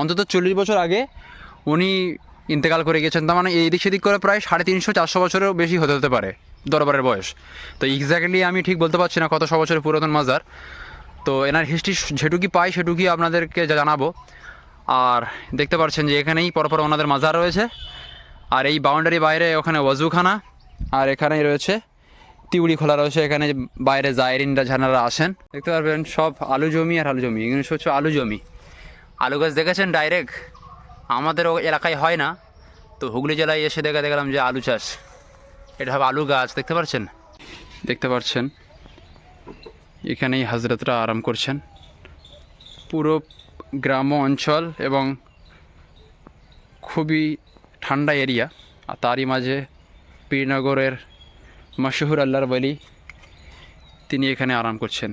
অন্তত চল্লিশ বছর আগে উনি ইন্তেকাল করে গেছেন। তার মানে এই দিক সেদিক করে প্রায় সাড়ে তিনশো, চারশো বছরেরও বেশি হতে হতে পারে দরবারের বয়স। তো এক্স্যাক্টলি আমি ঠিক বলতে পারছি না কত শ বছরের পুরাতন মাজার। তো এনার হিস্ট্রি যেটুকুই পাই সেটুকুই আপনাদেরকে জানাব। আর দেখতে পাচ্ছেন যে এখানেই পরপর ওনাদের মাজার রয়েছে। আর এই বাউন্ডারি বাইরে ওখানে ওয়াজুখানা, আর এখানেই রয়েছে তিউড়ি খোলা রয়েছে। এখানে বাইরে জায়রিনরা ঝানারা আসেন। দেখতে পারবেন সব আলু জমি আর আলু জমি। এগুলো হচ্ছে আলু জমি। আলু গাছ দেখেছেন ডাইরেক্ট আমাদের এলাকায় হয় না। তো হুগলি জেলায় এসে দেখে দেখলাম যে আলু চাষ। এটা হবে আলু গাছ, দেখতে পাচ্ছেন দেখতে পাচ্ছেন এখানেই হাজরতরা আরাম করছেন। পুরো গ্রাম অঞ্চল এবং খুবই ঠান্ডা এরিয়া। আর তারই মাঝে পীরনগরের মশহুর আল্লাহর বলি, তিনি এখানে আরাম করছেন।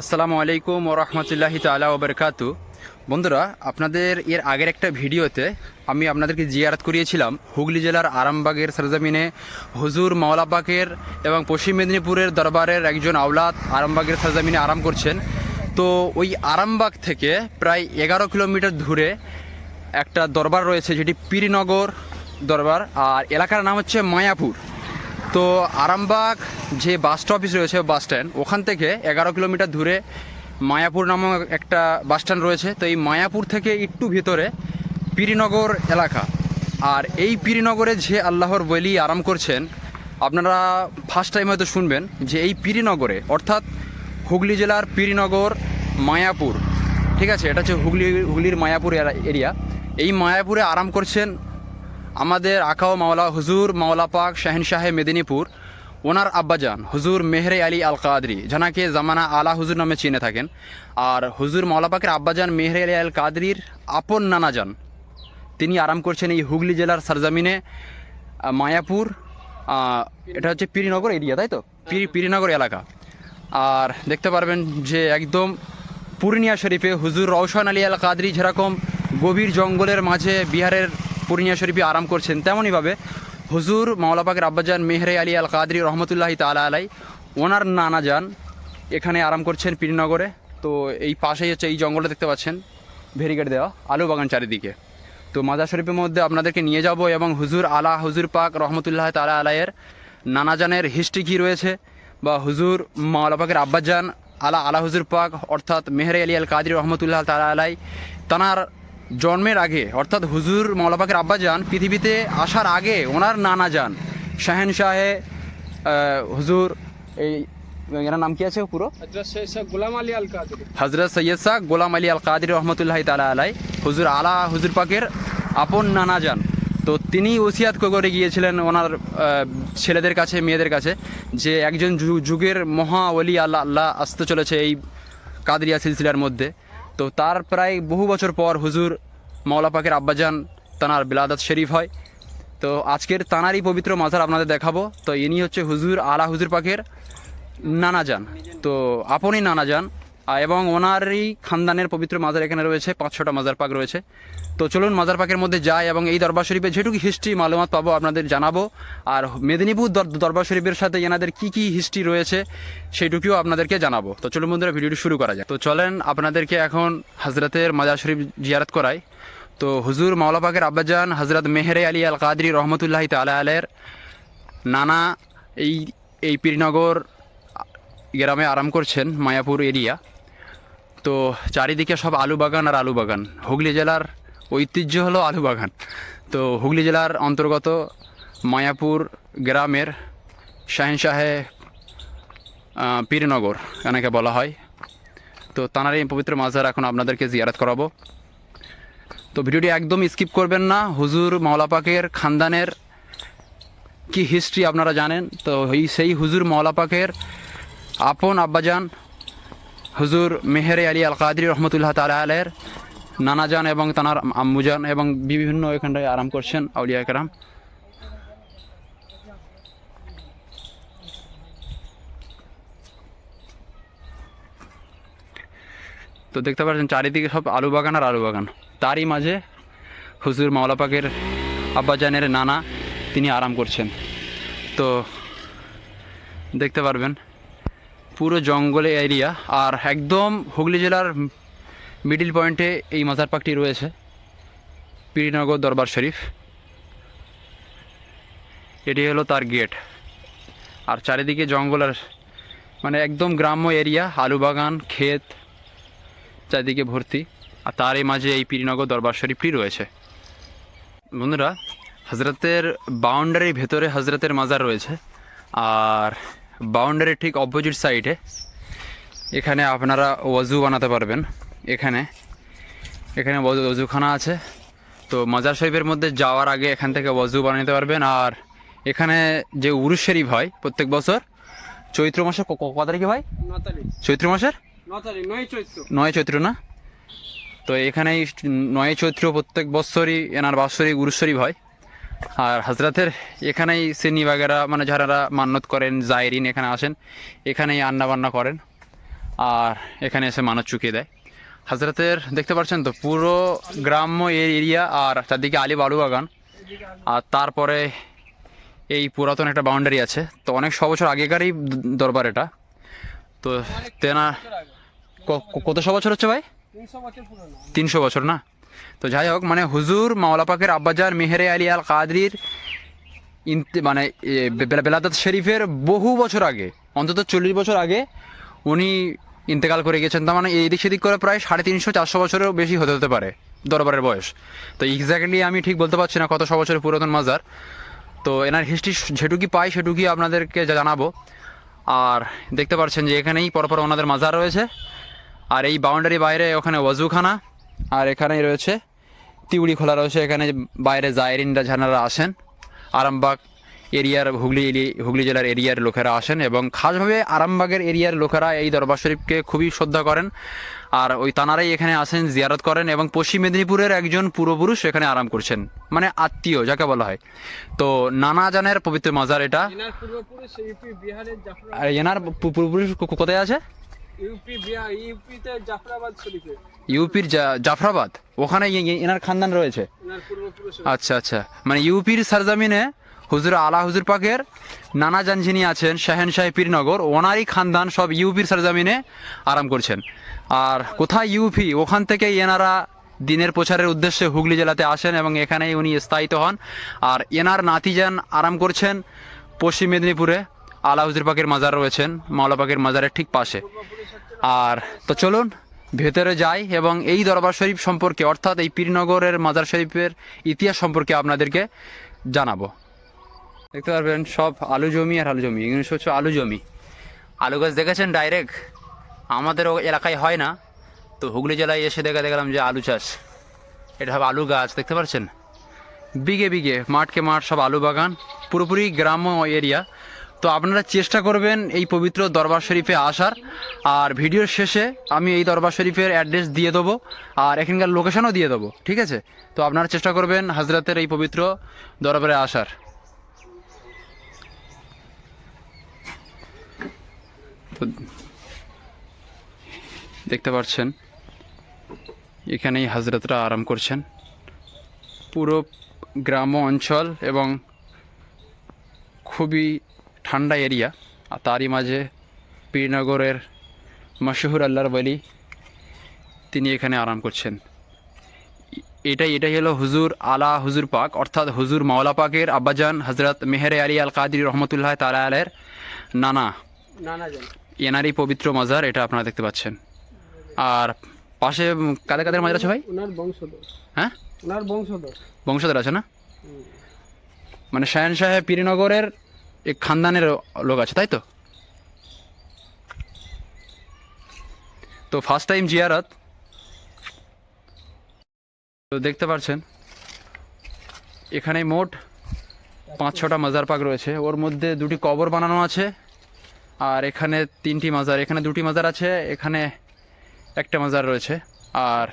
আসসালামু আলাইকুম ও রহমতুল্লাহি তালা ওবরকাতু বন্ধুরা, আপনাদের এর আগের একটা ভিডিওতে আমি আপনাদেরকে জিয়ারত করিয়েছিলাম হুগলি জেলার আরামবাগের সরজমিনে হুজুর মাওলাবাগের এবং পশ্চিম মেদিনীপুরের দরবারের একজন আওলাদ আরামবাগের সরজমিনে আরাম করছেন। তো ওই আরামবাগ থেকে প্রায় এগারো কিলোমিটার দূরে একটা দরবার রয়েছে, যেটি পীরনগর দরবার, আর এলাকার নাম হচ্ছে মায়াপুর। তো আরামবাগ যে বাস অফিস রয়েছে, বাস স্ট্যান্ড, ওখান থেকে এগারো কিলোমিটার দূরে মায়াপুর নামক একটা বাস স্ট্যান্ড রয়েছে। তো এই মায়াপুর থেকে একটু ভিতরে পীরনগর এলাকা। আর এই পীরনগরে যে আল্লাহর বলি আরাম করছেন, আপনারা ফার্স্ট টাইম হয়তো শুনবেন যে এই পীরনগরে, অর্থাৎ হুগলি জেলার পীরনগর, মায়াপুর, ঠিক আছে, এটা হচ্ছে হুগলি, হুগলির মায়াপুর এরিয়া। এই মায়াপুরে আরাম করছেন আমাদের আকাও মাওলা হুজুর মাওলা পাক শাহেনশাহে মেদিনীপুর। ওনার আব্বাজান, হুজুর মেহরে আলী আল কাদরি যানাকে জামানা আলা হুজুর নামে চিনে থাকেন। আর হুজুর মাওলা পাকের আব্বাজান মেহরে আলী আল কাদরির আপন নানাজান। তিনি আরাম করছেন এই হুগলি জেলার সরজমিনে মায়াপুর এটা হচ্ছে পিরিনগর এরিয়া, তাই তো? পিরি, পিরিনগর এলাকা। আর দেখতে পারবেন যে একদম পূর্ণিয়া শরীফে হুজুর রওশন আলী আল কাদরি যেরকম গভীর জঙ্গলের মাঝে বিহারের পূর্ণিয়া শরীফে আরাম করছেন তেমনইভাবে হুজুর মাওলাপাকের আব্বাজান মেহরে আলী আল কাদরি রহমতুল্লাহি তালা আলাই, ওনার নানা যান এখানে আরাম করছেন পীরনগরে। তো এই পাশেই হচ্ছে এই জঙ্গলটা দেখতে পাচ্ছেন, ভেরিগেট দেওয়া, আলু বাগান চারিদিকে। তো মাজার শরীফের মধ্যে আপনাদেরকে নিয়ে যাব এবং হুজুর আলা হুজুর পাক রহমতুল্লাহ তালা আলাইয়ের নানাজানের হিস্ট্রি কী রয়েছে বা হুজুর মাওলা পাকের আব্বাজান আলা আলা হুজুর পাক অর্থাৎ মেহরে আলী আল কাদির রহমতুল্লাহ তালা আলাই, তানার জন্মের আগে অর্থাৎ হুজুর মাওলা পাকের আব্বাজান পৃথিবীতে আসার আগে ওনার নানা যান। শাহেন শাহে হুজুর এই এনার নাম কি আছে পুরো? হজরত গোলাম আলী আল কাদরি সৈয়দ শাহ গোলাম আলী আল কাদির রহমতুল্লাহ তালা আলাই হুজুর আলা হুজুর পাকের আপন নানা যান। তো তিনি ওসিয়াত করে গিয়েছিলেন ওনার ছেলেদের কাছে মেয়েদের কাছে যে একজন যুগের মহা অলি আল্লাহ আল্লাহ আসতে চলেছে এই কাদরিয়া সিলসিলার মধ্যে। তো তার প্রায় বহু বছর পর হুজুর মাওলা পাকের আব্বাজান তানার বিলাদাত শরীফ হয়। তো আজকের তানারই পবিত্র মাজার আপনাদের দেখাবো। তো ইনি হচ্ছে হুজুর আলা হুজুর পাকের নানা যান তো আপনই নানা যান এবং ওনারই খানদানের পবিত্র মাজার এখানে রয়েছে, পাঁচ ছটা মাজার পাক রয়েছে। তো চলুন মাজার পাকের মধ্যে যাই এবং এই দরবার শরীফে যেটুকু হিস্ট্রি মালুমাত পাবো আপনাদের জানাব। আর মেদিনীপুর দরবার শরীফের সাথে এনাদের কি কি হিস্ট্রি রয়েছে সেইটুকুও আপনাদেরকে জানাব। তো চলুন বন্ধুরা, ভিডিওটি শুরু করা যায় তো চলেন আপনাদেরকে এখন হজরতের মাজার শরীফ জিয়ারত করাই। তো হুজুর মাওলা পাকের আব্বাজান হজরত মেহরে আলী আল কাদরি রহমতুল্লাহ তালা আলের নানা এই এই পীরনগর গ্রামে আরাম করছেন, মায়াপুর এরিয়া। তো চারিদিকে সব আলু বাগান আর আলু বাগান। হুগলি জেলার ঐতিহ্য হলো আলু বাগান। তো হুগলি জেলার অন্তর্গত মায়াপুর গ্রামের শাহেনশাহে পীরনগর এনাকে বলা হয়। তো তানার এই পবিত্র মাজার এখন আপনাদেরকে জিয়ারত করাবো। তো ভিডিওটি একদম স্কিপ করবেন না। হুজুর মাওলাপাকের খানদানের কি হিস্ট্রি আপনারা জানেন? তো এই সেই হুজুর মাওলাপাকের আপন আব্বাজান হুজুর মেহেরে আলী আল কাদির রহমতুল্লাহ তালা আলের নানাজান এবং তানার আম্মুজান এবং বিভিন্ন এখানটায় আরাম করছেন আউলিয়া একরাম তো দেখতে পাচ্ছেন চারিদিকে সব আলু বাগান আর আলু বাগান তারই মাঝে হুজুর মাওলা পাকের আব্বাজানের নানা, তিনি আরাম করছেন। তো দেখতে পারবেন পুরো জঙ্গলে এরিয়া আর একদম হুগলি জেলার মিডিল পয়েন্টে এই মাজার পাকটি রয়েছে, পীরনগর দরবার শরীফ। এটি হলো তার গেট। আর চারিদিকে জঙ্গল আর মানে একদম গ্রাম্য এরিয়া, আলু বাগান, ক্ষেত, চারিদিকে ভর্তি। আর তারই মাঝে এই পীরনগর দরবার শরীফটি রয়েছে। বন্ধুরা হজরতের বাউন্ডারির ভেতরে হজরতের মাজার রয়েছে। আর বাউন্ডারির ঠিক অপোজিট সাইডে এখানে আপনারা ওয়াজু বানাতে পারবেন এখানে। এখানে ওয়াজুখানা আছে। তো মাজার শরীফের মধ্যে যাওয়ার আগে এখান থেকে ওয়াজু বানাতে পারবেন। আর এখানে যে উরুশ শরীফ হয় প্রত্যেক বছর চৈত্র মাসে ক- ক- কত তারিখে ভাই? চৈত্র মাসের? নয় চৈত্র। নয় চৈত্র না? তো এখানে এই নয় চৈত্র প্রত্যেক বৎসরই এনার বাৎসরিক উরুশ্বরী হয়। আর হাজরাতের এখানেই সিনি বাগেরা মানে যারা মান্যত করেন, জায়রিন এখানে আসেন, এখানেই বান্না করেন আর এখানে এসে মানত চুকিয়ে দেয়। হাজরাতের দেখতে পাচ্ছেন তো, পুরো গ্রাম্য এরিয়া আর চারদিকে আলি বালু বাগান আর তারপরে এই পুরাতন একটা বাউন্ডারি আছে। তো অনেক শ বছর আগেকারই দরবার এটা। তো তেনা কত শ বছর হচ্ছে ভাই? তিনশো বছর না? তো যাই হোক মানে হুজুর মাওলা পাকের আব্বাজার মেহেরে আলী আল কাদরির মানে বেলাদাত শরীফের বহু বছর আগে, অন্তত চল্লিশ বছর আগে উনি ইন্তেকাল করে গেছেন। তার মানে এদিক সেদিক করে প্রায় সাড়ে তিনশো, চারশো বছরেরও বেশি হতে হতে পারে দরবারের বয়স। তো এক্স্যাক্টলি আমি ঠিক বলতে পারছি না কত শ বছরের পুরাতন মাজার। তো এনার হিস্ট্রি যেটুকুই পাই সেটুকুই আপনাদেরকে জানাব। আর দেখতে পাচ্ছেন যে এখানেই পরপর ওনাদের মাজার রয়েছে। আর এই বাউন্ডারি বাইরে ওখানে ওয়াজুখানা। আর এখানেই রয়েছে তিউড়ি খোলা রয়েছে এখানে বাইরে জায়রিনরা ঝানারা আসেন। আরামবাগ এরিয়ার হুগলি হুগলি জেলার এরিয়ার লোকেরা আসেন এবং খাসভাবে আরামবাগের এরিয়ার লোকেরা এই দরবার শরীফকে খুবই শ্রদ্ধা করেন। আর ওই তানারাই এখানে আসেন জিয়ারত করেন এবং পশ্চিম মেদিনীপুরের একজন পূর্বপুরুষ এখানে আরাম করছেন মানে আত্মীয় যাকে বলা হয়। তো নানা জানের পবিত্র মাজার এটা। এনার পূর্বপুরুষ আর এনার কোথায় আছে? ইউপি বিহার ইউপিতে জাফরাবাদ শরীফে। ইউপির জাফরাবাদ? ওখানে এনার খানদান রয়েছে? আচ্ছা আচ্ছা। মানে ইউপির সরজমিনে হুজুর আলা হুজুর পাকের নানা জান যিনি আছেন শাহেন শাহ পীরনগর ওনারই খানদান সব ইউপির সরজমিনে আরাম করছেন। আর কোথায় ইউপি? ওখান থেকে এনারা দিনের প্রচারের উদ্দেশ্যে হুগলি জেলাতে আসেন এবং এখানেই উনি স্থায়িত হন। আর এনার নাতিজান আরাম করছেন পশ্চিম মেদিনীপুরে। আলা হুজুর পাকের মাজার রয়েছেন, মাওলা পাকের মাজারের ঠিক পাশে। আর তো চলুন, ভেতরে যাই এবং এই দরবার শরীফ সম্পর্কে, অর্থাৎ এই পীরনগরের মাজার শরীফের ইতিহাস সম্পর্কে আপনাদেরকে জানাব। দেখতে পারবেন, সব আলু জমি আর আলু জমি। এগুলো হচ্ছে আলু জমি। আলু গাছ দেখেছেন ডাইরেক্ট আমাদের এলাকায় হয় না। তো হুগলি জেলায় এসে দেখা দেখলাম যে আলু চাষ। এটা সব আলু গাছ, দেখতে পাচ্ছেন বিঘে বিঘে, মাঠকে মাঠ সব আলু বাগান। পুরোপুরি গ্রাম্য এরিয়া তো আপনারা চেষ্টা করবেন এই পবিত্র দরবার শরীফে আসার। আর ভিডিওর শেষে আমি এই দরবার শরীফের অ্যাড্রেস দিয়ে দেবো আর এখানকার লোকেশনও দিয়ে দেবো, ঠিক আছে? তো আপনারা চেষ্টা করবেন হাজরাতের এই পবিত্র দরবারে আসার। তো দেখতে পাচ্ছেন, এখানেই হাজরতরা আরাম করছেন। পুরো গ্রাম্য অঞ্চল এবং খুবই ঠান্ডা এরিয়া আর তারই মাঝে পীরনগরের মশহুর আল্লাহর বলি তিনি এখানে আরাম করছেন। এটাই এটাই হলো হুজুর আলা হুজুর পাক অর্থাৎ হুজুর মাওলা পাকের আব্বাজান হজরত মেহেরে আলী আল কাদির রহমতুল্লাহ তালা আলের নানা এনারই পবিত্র মাজার এটা আপনারা দেখতে পাচ্ছেন। আর পাশে কাদের কাদের মাজার আছে ভাই? হ্যাঁ? বংশধর। বংশধর আছে না? মানে শাহেন সাহেব পীরনগরের খানদানের লোক আছে, তাই তো? তো ফার্স্ট টাইম জিয়ারত। তো দেখতে পাচ্ছেন এখানে মোট পাঁচ ছটা মাজার পাক রয়েছে। ওর মধ্যে দুটি কবর বানানো আছে, আর এখানে তিনটি মাজার, এখানে দুটি মাজার আছে, এখানে একটা মাজার রয়েছে। আর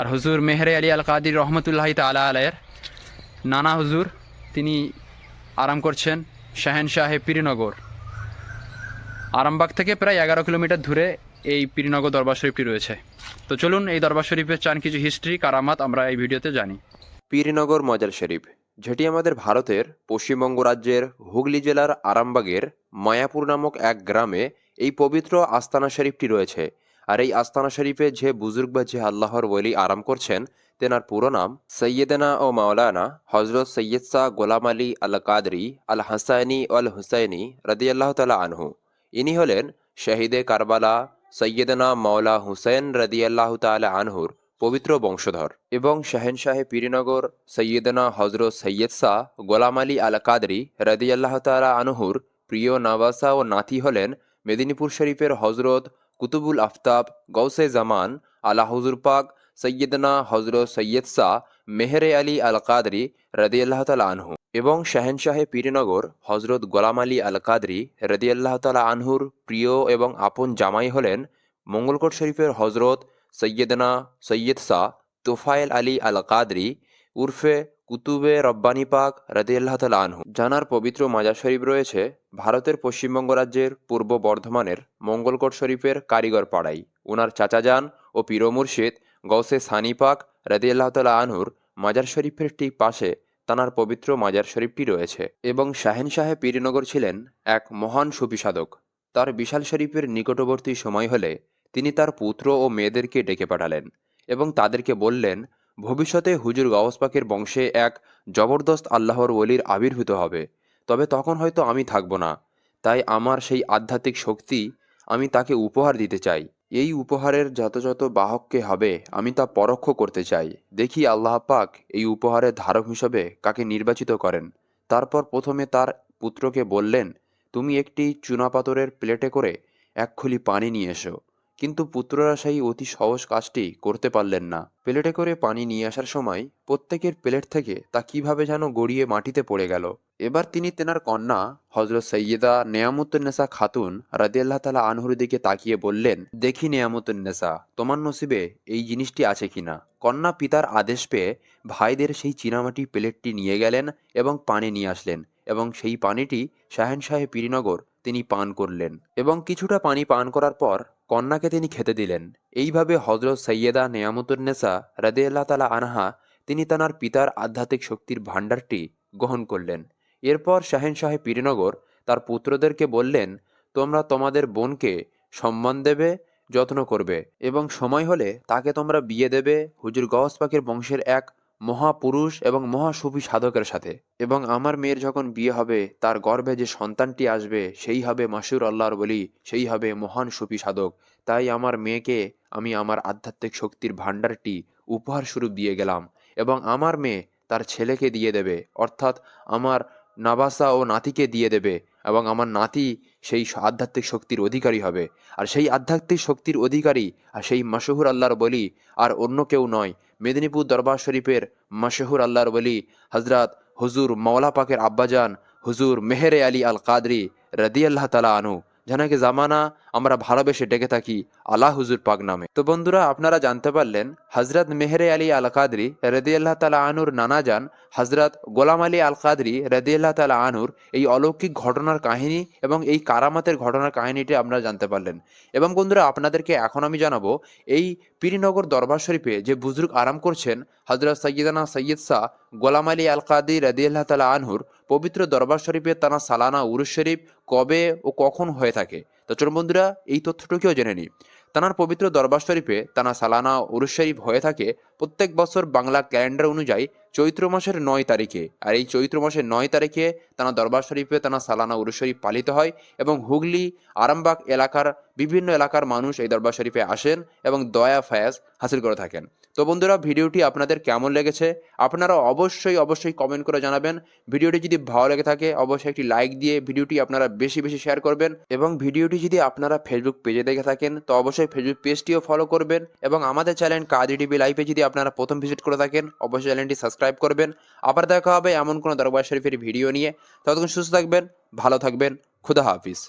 আর হুজুর মেহরে আলী আল কাদির রহমতুল্লাহ তালা আলায়ের নানা হুজুর, তিনি আরাম করছেন। শাহেন শাহে পীরনগর। আরামবাগ থেকে প্রায় এগারো কিলোমিটার দূরে এই পীরনগর দরবার শরীফটি রয়েছে। তো চলুন এই দরবার শরীফের চান কিছু হিস্ট্রি কারামাত আমরা এই ভিডিওতে জানি। পীরনগর মজার শরীফ, যেটি আমাদের ভারতের পশ্চিমবঙ্গ রাজ্যের হুগলি জেলার আরামবাগের মায়াপুর নামক এক গ্রামে এই পবিত্র আস্তানা শরীফটি রয়েছে। আর এই আস্তানা শরীফে যে বুজুর্গ বা যে আল্লাহর ওলি আরাম করছেন তেনার পুরো নাম সৈয়দনা ও মাওলানা হজরত সৈয়দ শাহ গোলাম আলী আল কাদরি আল হাসানি ও আল হুসাইনি রদিয়াল্লাহ তালা আনহু। ইনি হলেন শহীদে কারবালা সৈয়দনা মাওলা হুসাইন হুসেন রদিয়াল্লাহ তালা আনহুর পবিত্র বংশধর এবং শাহেনশাহে পীরনগর সৈয়দনা হজরত সৈয়দ শাহ গোলাম আলী আল কাদরি রদিয়াল্লাহ তালা আনহুর প্রিয় নাবাসা ও নাতি হলেন মেদিনীপুর শরীফের হজরত কুতুবুল আফতাব গৌসে জামান আলা হুজুর পাক সৈয়দনা হজরত সৈয়দ শাহ মেহরে আলী আল কাদরি রদিয়াল্লাহ তালা আনহু এবং শাহেনশাহে পীরনগর হজরত গোলাম আলী আল কাদরি রদিয়াল্লাহ তালা আনহুর প্রিয় এবং আপন জামাই হলেন মঙ্গলকোট শরীফের হজরত সৈয়দনা সৈয়দ শাহ তোফায়েল আলী আল কাদরি উর্ফে কুতুবে রব্বানি পাক রদিয়াল্লাহ আনহু। জানার পবিত্র মাজার শরীফ রয়েছে ভারতের পশ্চিমবঙ্গ রাজ্যের পূর্ব বর্ধমানের মঙ্গলকোট শরীফের কারিগর পাড়াই ওনার চাচাজান ও পীর মুর্শিদ। গৌসে সানি পাক রদিয়াল্লাহ তালা আনহুর মাজার শরীফের ঠিক পাশে তানার পবিত্র মাজার শরীফটি রয়েছে এবং শাহেন শাহে পীরনগর ছিলেন এক মহান সুফি সাধক তার বিশাল শরীফের নিকটবর্তী সময় হলে তিনি তার পুত্র ও মেয়েদেরকে ডেকে পাঠালেন এবং তাদেরকে বললেন, ভবিষ্যতে হুজুর গাওস পাকের বংশে এক জবরদস্ত আল্লাহর ওলির আবির্ভূত হবে। তবে তখন হয়তো আমি থাকব না। তাই আমার সেই আধ্যাত্মিক শক্তি আমি তাকে উপহার দিতে চাই। এই উপহারের যত বাহককে হবে, আমি তা পরোক্ষ করতে চাই। দেখি আল্লাহ পাক এই উপহারের ধারক হিসেবে কাকে নির্বাচিত করেন। তারপর প্রথমে তার পুত্রকে বললেন, তুমি একটি চুনাপাথরের প্লেটে করে এক খুলি পানি নিয়ে এসো। কিন্তু পুত্ররা সেই অতি সহজ কাজটি করতে পারলেন না। প্লেটে করে পানি নিয়ে আসার সময় প্রত্যেকের প্লেট থেকে তা কীভাবে যেন গড়িয়ে মাটিতে পড়ে গেল। এবার তিনি তেনার কন্যা হজরত সৈয়দা নেয়ামুত্তনেসা খাতুন রাদিয়াল্লাহ তালা আনহুর দিকে তাকিয়ে বললেন, দেখি নেয়ামুত্তনেসা তোমার নসিবে এই জিনিসটি আছে কিনা? কন্যা পিতার আদেশ পেয়ে ভাইদের সেই চীনামাটি প্লেটটি নিয়ে গেলেন এবং পানি নিয়ে আসলেন এবং সেই পানিটি শাহেনশাহে পীরনগর তিনি পান করলেন এবং কিছুটা পানি পান করার পর কন্যাকে তিনি খেতে দিলেন। এইভাবে হজরত সৈয়দা নেয়ামতুন্নেসা রাদিয়াল্লাহ তালা আনহা তিনি তানার পিতার আধ্যাত্মিক শক্তির ভাণ্ডারটি গ্রহণ করলেন। এরপর শাহেনশাহে পীরনগর তার পুত্রদেরকে বললেন, তোমরা তোমাদের বোনকে সম্মান দেবে, যত্ন করবে এবং সময় হলে তাকে তোমরা বিয়ে দেবে হুজুর গওয়াস পাকের বংশের এক মহাপুরুষ এবং মহাসুফি সাধকের সাথে। এবং আমার মেয়ের যখন বিয়ে হবে, তার গর্ভে যে সন্তানটি আসবে, সেই হবে মাসুর আল্লাহর বলি, সেই হবে মহান সুফি সাধক। তাই আমার মেয়েকে আমি আমার আধ্যাত্মিক শক্তির ভাণ্ডারটি উপহার স্বরূপ দিয়ে গেলাম এবং আমার মেয়ে তার ছেলেকে দিয়ে দেবে। অর্থাৎ আমার নাবাসা ও নাতিকে দিয়ে দেবে এবং আমার নাতি সেই আধ্যাত্মিক শক্তির অধিকারী হবে। আর সেই আধ্যাত্মিক শক্তির অধিকারী আর সেই মাসহুর আল্লাহর বলি আর অন্য কেউ নয়। মেদিনীপুর দরবার শরীফের মাসহুর আল্লাহর বলি হজরত হুজুর মাওলা পাকের আব্বাজান হুজুর মেহেরে আলী আল কাদরি রদি আল্লাহ তালা আনু যানাকে জামানা আমরা ভালোবেসে ডেকে থাকি আল্লাহ হুজুর পাক নামে। তো বন্ধুরা, আপনারা জানতে পারলেন হজরত মেহরে আলী আল কাদরি রদি আল্লাহ তালা আনুর নানা যান হজরত গোলাম আলী আল কাদরি রদি আল্লাহ তালা আনুর এই অলৌকিক ঘটনার কাহিনী এবং এই কারামাতের ঘটনার কাহিনীটি আপনারা জানতে পারলেন। এবং বন্ধুরা, আপনাদেরকে এখন আমি জানাব, এই পীরনগর দরবার শরীফে যে বুজুর্গ আরাম করছেন হজরত সৈয়দানা সৈয়দ শাহ গোলাম আলী আল কাদি রদি আল্লাহ তালা আনহুর পবিত্র দরবার শরীফে তানা সালানা, উরুস শরীফ কবে ও কখন হয়ে থাকে? তো চলুন বন্ধুরা, এই তথ্যটুকুও জেনে নিই। তানার পবিত্র দরবার শরীফে তানা সালানা, উরুস শরীফ হয়ে থাকে প্রত্যেক বছর বাংলা ক্যালেন্ডার অনুযায়ী চৈত্র মাসের নয় তারিখে। আর এই চৈত্র মাসের নয় তারিখে তানা দরবার শরীফে তানা সালানা, উরুস শরীফ পালিত হয় এবং হুগলি, আরামবাগ এলাকার বিভিন্ন এলাকার মানুষ এই দরবার শরীফে আসেন এবং দয়া, ফায়াজ হাসিল করে থাকেন। তো বন্ধুরা, ভিডিওটি আপনাদের কেমন লেগেছে? আপনারা অবশ্যই অবশ্যই কমেন্ট করে জানাবেন। ভিডিওটি যদি ভালো লেগে থাকে, অবশ্যই একটি লাইক দিয়ে ভিডিওটি আপনারা বেশি বেশি শেয়ার করবেন এবং ভিডিওটি যদি আপনারা ফেসবুক পেজে দেখে থাকেন, তো অবশ্যই ফেসবুক পেজটিও ফলো করবেন এবং আমাদের চ্যানেল কাদি টিভি লাইভে যদি আপনারা প্রথম ভিজিট করে থাকেন, অবশ্যই চ্যানেলটি সাবস্ক্রাইব করবেন। আবার দেখা হবে এমন কোনো দরবার শরীফের ভিডিও নিয়ে। ততক্ষণ সুস্থ থাকবেন, ভালো থাকবেন, খুদা হাফিজ।